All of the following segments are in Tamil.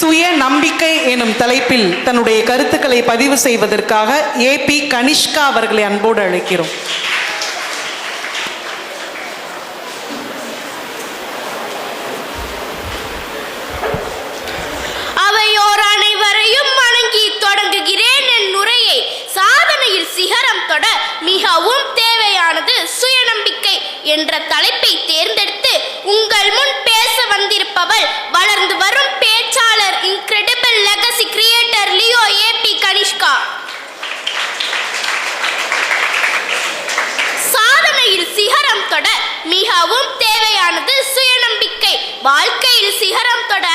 சுய நம்பிக்கை எனும் தலைப்பில் தன்னுடைய கருத்துக்களை பதிவு செய்வதற்காக ஏ பி கனிஷ்கா அவர்களை அன்போடு அழைக்கிறோம். அவையோர் அனைவரையும் வணங்கி தொடங்குகிறேன் என் உரையை. சாதனையில் சிகரம் தொட மிகவும் தேவையானது சுயநம்பிக்கை என்ற தலைப்பை தேர்ந்தெடுத்து உங்கள் முன் மிகவும் தேவையானது சுயநம்பிக்கை. வாழ்க்கையில் சிகரம் தொட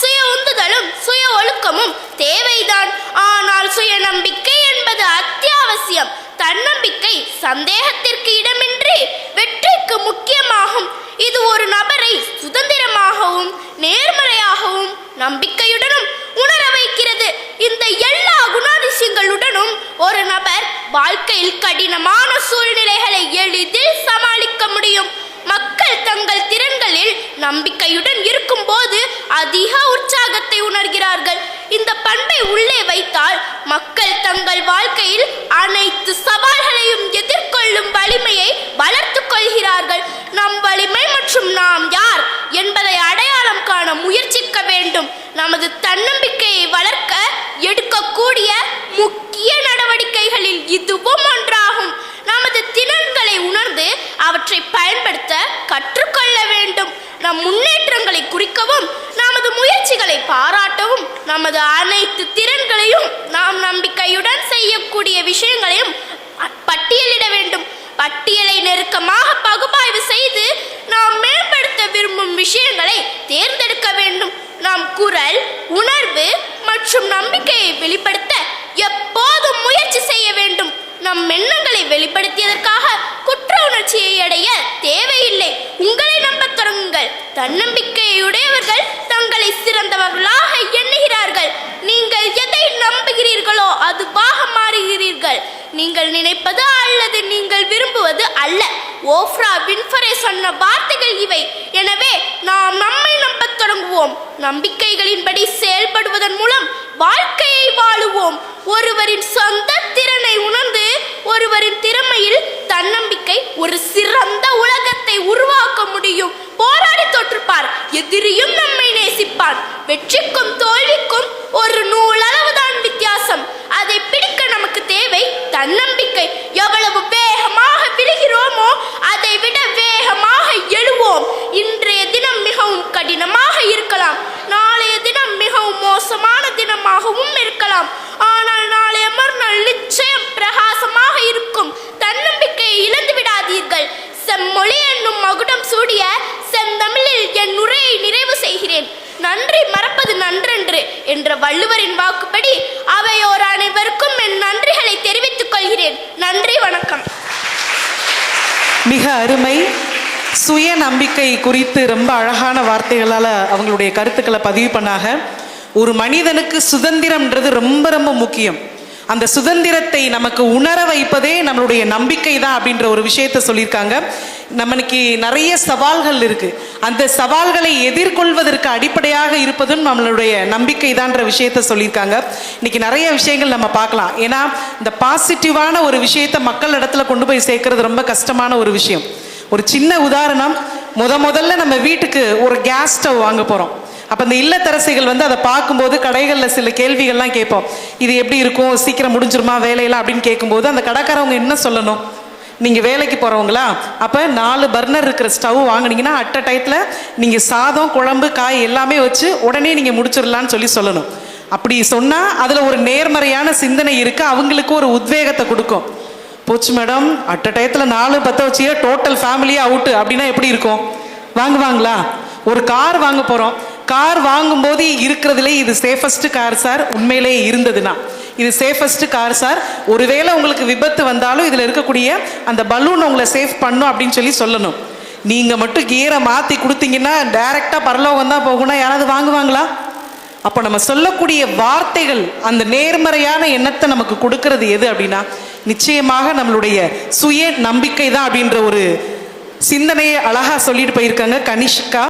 சுய உந்துதலும் சுய ஒழுக்கமும் தேவைதான். ஆனால் சுயநம்பிக்கை என்பது அத்தியாவசியம். தன்னம்பிக்கை சந்தேகத்திற்கு இடமின்றி வெற்றிக்கு முக்கியமாகும். இது ஒரு நபரை சுதந்திரமாகவும் நேர்மறையாகவும் நம்பிக்கையுடனும் உணர வைக்கிறது. இந்த எல்லா குணாதிசயங்களுடனும் ஒரு நபர் வாழ்க்கையில் கடினமான சூழ்நிலைகளை எளிதில் சமாளிக்க முடியும். நம்பிக்கையுடன் இருக்கும்போது அதிக உற்சாகத்தை உணர்கிறார்கள். இந்த பண்பை உள்ளே வைத்தால் மக்கள் தங்கள் வாழ்க்கையில் அனைத்து சவால்களையும் எதிர்கொள்ளும் வலிமையை வளர்த்து கொள்கிறார்கள். நம் வலிமை மற்றும் நாம் யார் என்பதை அடையாளம் காண முயற்சிக்க வேண்டும். நமது தன்னம்பிக்கை நம் முன்னேற்றங்களை குறிக்கவும் நமது முயற்சிகளை பாராட்டவும் நமது அனைத்து திறன்களையும் நாம் நம்பிக்கையுடன் செய்யக்கூடிய விஷயங்களையும் பட்டியலிட வேண்டும். பட்டியலை நெருக்கமாக பகுப்பாய்வு செய்து நாம் மேம்படுத்த விரும்பும் விஷயங்களை தேர்ந்தெடுக்க வேண்டும். நாம் குரல் உணர்வு மற்றும் நம்பிக்கையை வெளிப்படுத்த எப்போதும் முயற்சி செய்ய வேண்டும். நம் எண்ணங்களை வெளிப்படுத்தியதற்காக குற்ற உணர்ச்சியை அடைய தேவையில்லை உங்களை நம்பத் தொடங்குங்கள் தன்னம்பிக்கையுடையவர்கள் தங்களை சிறந்தவர்களாக எண்ணுகிறார்கள். நீங்கள் எதை நம்புகிறீர்களோ அதுவாக மாறுகிறீர்கள். நீங்கள் நினைப்பது அல்லது நீங்கள் விரும்புவது அல்ல. ஓஃப்ரா வின்ஃபரே சொன்ன வார்த்தைகள் இவை. எனவே நாம் நம்மை நம்பத் தொடங்குவோம். நம்பிக்கைகளின்படி செயல்படுவதன் மூலம் வாழ்க்கையை வாழுவோம். ஒருவரின் சொந்த திறனை உணர்ந்து ஒருவரின் திறமையில் தன்னம்பிக்கை ஒரு சிறந்த உலகத்தை உருவாக்க முடியும். எதிரியும் நம்மை நேசிப்பான் வெற்றிக்கும் தோல்விக்கும் ஒரு நூலளவுதான் வித்தியாசம். அதை பிடிக்க நமக்கு தேவை தன்னம்பிக்கை. எவ்வளவு வேகமாக விழுகிறோமோ அதை விட வேகமாக எழுவோம். இன்றைய தினம் மிகவும் கடினமாக இருக்கலாம். நாளைய தினம் மிகவும் மோசமான தினமாகவும் இருக்கலாம். நன்றி மறப்பது நன்றன்று என்ற வள்ளுவரின் வாக்குப்படி அவையோர் அனைவருக்கும் என் நன்றிகளை தெரிவித்துக் கொள்கிறேன். நன்றி வணக்கம். மிக அருமை. சுய நம்பிக்கை குறித்து ரொம்ப அழகான வார்த்தைகளால் அவங்களுடைய கருத்துக்களை பதிவு பண்ணாங்க. ஒரு மனிதனுக்கு சுதந்திரம்ன்றது ரொம்ப ரொம்ப முக்கியம். அந்த சுதந்திரத்தை நமக்கு உணர வைப்பதே நம்மளுடைய நம்பிக்கை தான் அப்படின்ற ஒரு விஷயத்த சொல்லியிருக்காங்க. நம்மளுக்கு நிறைய சவால்கள் இருக்கு. அந்த சவால்களை எதிர்கொள்வதற்கு அடிப்படையாக இருப்பதும் நம்மளுடைய நம்பிக்கை தான்ற விஷயத்த சொல்லியிருக்காங்க. இன்னைக்கு நிறைய விஷயங்கள் நம்ம பார்க்கலாம். ஏன்னா இந்த பாசிட்டிவான ஒரு விஷயத்த மக்கள் இடத்துல கொண்டு போய் சேர்க்கறது ரொம்ப கஷ்டமான ஒரு விஷயம். ஒரு சின்ன உதாரணம் முத முதல்ல நம்ம வீட்டுக்கு ஒரு கேஸ் ஸ்டவ் வாங்க போகிறோம் அப்போ இந்த இல்லத்தரசிகள் வந்து அதை பார்க்கும்போது கடைகளில் சில கேள்விகள்லாம் கேட்போம். இது எப்படி இருக்கும்? சீக்கிரம் முடிஞ்சிருமா? வேலையெல்லாம் அப்படின்னு கேட்கும்போது அந்த கடைக்காரவங்க என்ன சொல்லணும்? நீங்கள் வேலைக்கு போகிறவங்களா அப்போ நாலு பர்னர் இருக்கிற ஸ்டவ் வாங்குனீங்கன்னா அட்ட டயத்தில் நீங்கள் சாதம் குழம்பு காய் எல்லாமே வச்சு உடனே நீங்கள் முடிச்சிடலான்னு சொல்லி சொல்லணும். அப்படி சொன்னால் அதில் ஒரு நேர்மறையான சிந்தனை இருக்குது அவங்களுக்கு ஒரு உத்வேகத்தை கொடுக்கும். போச்சு மேடம் அட்ட டயத்தில் நாலு பற்ற வச்சியே டோட்டல் ஃபேமிலியே அவுட்டு அப்படின்னா எப்படி இருக்கும்? வாங்குவாங்களா? ஒரு கார் வாங்க போகிறோம் கார் வாங்கும்போது இருக்கிறதுலே இது சேஃபஸ்ட் கார் சார் உண்மையிலே இருந்ததுன்னா. இது சேஃபஸ்ட் கார் சார் ஒருவேளை உங்களுக்கு விபத்து வந்தாலும் இதில் இருக்கக்கூடிய அந்த பலூன் உங்களை சேஃப் பண்ணும் அப்படின்னு சொல்லி சொல்லணும். நீங்கள் மட்டும் கியரை மாற்றி கொடுத்தீங்கன்னா டைரெக்டாக பரலோகம் தான் போகணும்னா யாராவது வாங்குவாங்களா? அப்போ நம்ம சொல்லக்கூடிய வார்த்தைகள் அந்த நேர்மறையான எண்ணத்தை நமக்கு கொடுக்கறது எது அப்படின்னா நிச்சயமாக நம்மளுடைய சுய நம்பிக்கை தான் அப்படின்ற ஒரு சிந்தனையை அழகாக சொல்லிட்டு போயிருக்காங்க கனிஷ்கா.